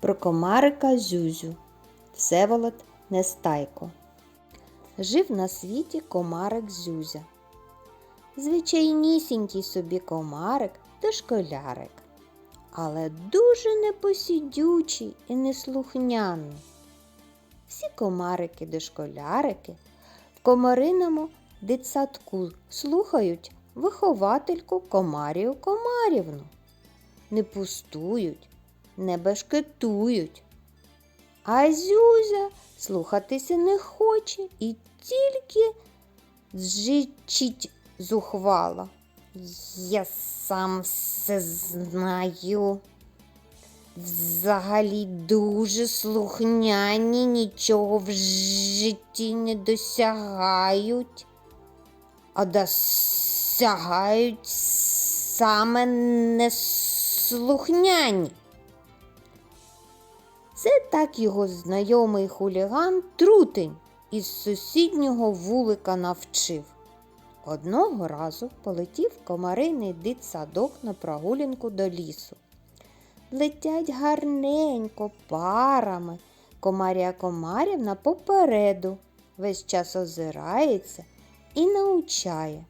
про комарика Зюзю Всеволод Нестайко. Жив на світі комарик Зюзя. Звичайнісінький собі комарик та школярик, але дуже непосідючий і неслухняний. Всі комарики дошколярики в комариному дитсадку слухають виховательку Комарію Комарівну. Не пустують, не бешкетують. А Зюзя слухатися не хоче і тільки зжичить зухвало. Я сам все знаю. Взагалі дуже слухняні, нічого в житті не досягають, а досягають саме неслухняні. Це так його знайомий хуліган Трутень із сусіднього вулика навчив. Одного разу полетів комариний дитсадок на прогулянку до лісу. Летять гарненько парами. Комарія Комарівна попереду весь час озирається і научає.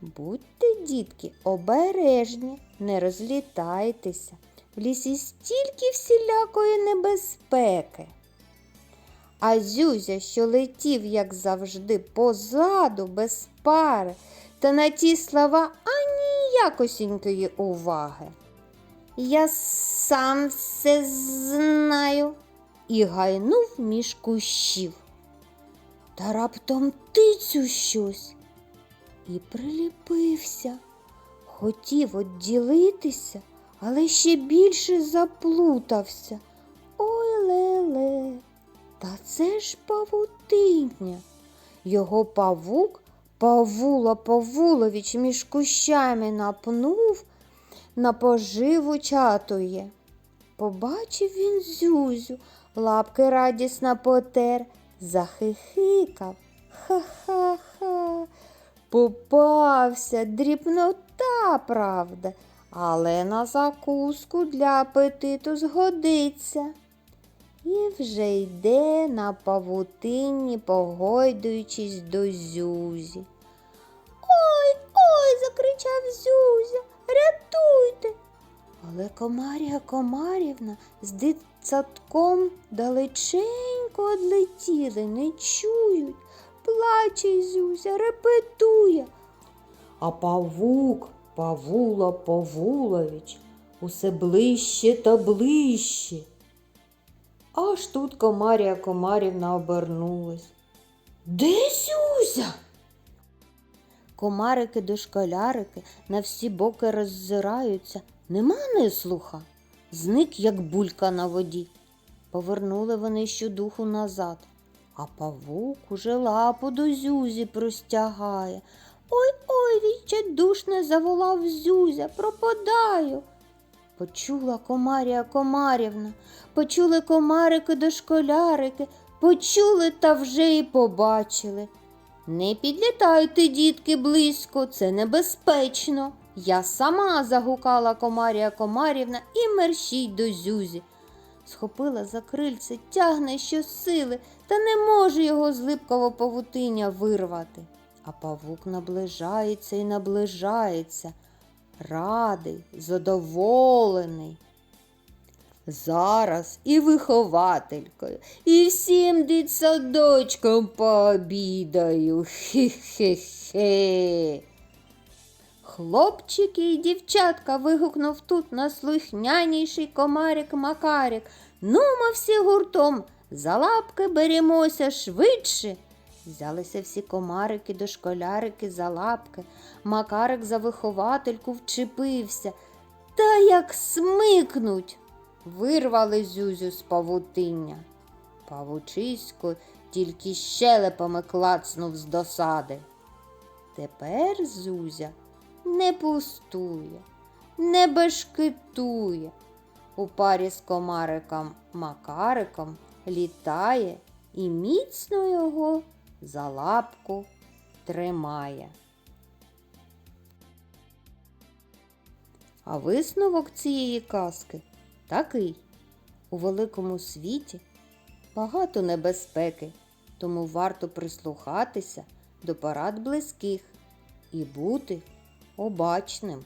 Будьте, дітки, обережні, не розлітайтеся. В лісі стільки всілякої небезпеки. А Зюзя, що летів, як завжди, позаду, без пари, та на ті слова аніякосінької уваги. Я сам все знаю і гайнув між кущів. Та раптом тицю щось і приліпився. Хотів одділитися, але ще більше заплутався. Ой леле, та це ж павутиння. Його павук Павула Павулович між кущами напнув, на поживу чатує. Побачив він Зюзю, лапки радісно потер, захихикав. Ха-ха-ха. Попався, дрібнота, правда, але на закуску для апетиту згодиться. І вже йде на павутинні, погойдуючись до Зюзі. Ой, ой, закричав Зюзя, рятуйте. Але Комарія Комарівна з дитсадком далеченько одлетіли, не чують. Плаче Зюзя, репетує. А павук Павула Павулович усе ближче та ближче. Аж тут Комарія Комарівна обернулась. Де Зюзя? Комарики дошколярики на всі боки роззираються. Нема неслуха. Зник, як булька на воді. Повернули вони щодуху назад, а павук уже лапу до Зюзі простягає. Ой ой, відчайдушне заволав Зюзя, пропадаю. Почула Комарія Комарівна, почули комарики дошколярики, почули та вже й побачили. Не підлітайте, дітки, близько, це небезпечно. Я сама загукала Комарія Комарівна і мерщій до Зюзі. Схопила за крильце, тягне щосили, та не може його з липкого павутиння вирвати. А павук наближається і наближається, радий, задоволений. Зараз і вихователькою, і всім дитсадочком пообідаю. Хе-хе-хе. Хлопчики і дівчатка вигукнув тут наслухняніший комарик Макарик. Нумо всі гуртом, за лапки беремося швидше. Взялися всі комарики дошколярики за лапки. Макарик за виховательку вчепився. Та як смикнуть. Вирвали Зюзю з павутиння. Павучисько тільки щелепами клацнув з досади. Тепер Зюзя не пустує, не бешкетує. У парі з комариком Макариком літає і міцно його за лапку тримає. А висновок цієї казки такий. У великому світі багато небезпеки, тому варто прислухатися до порад близьких і бути обачним.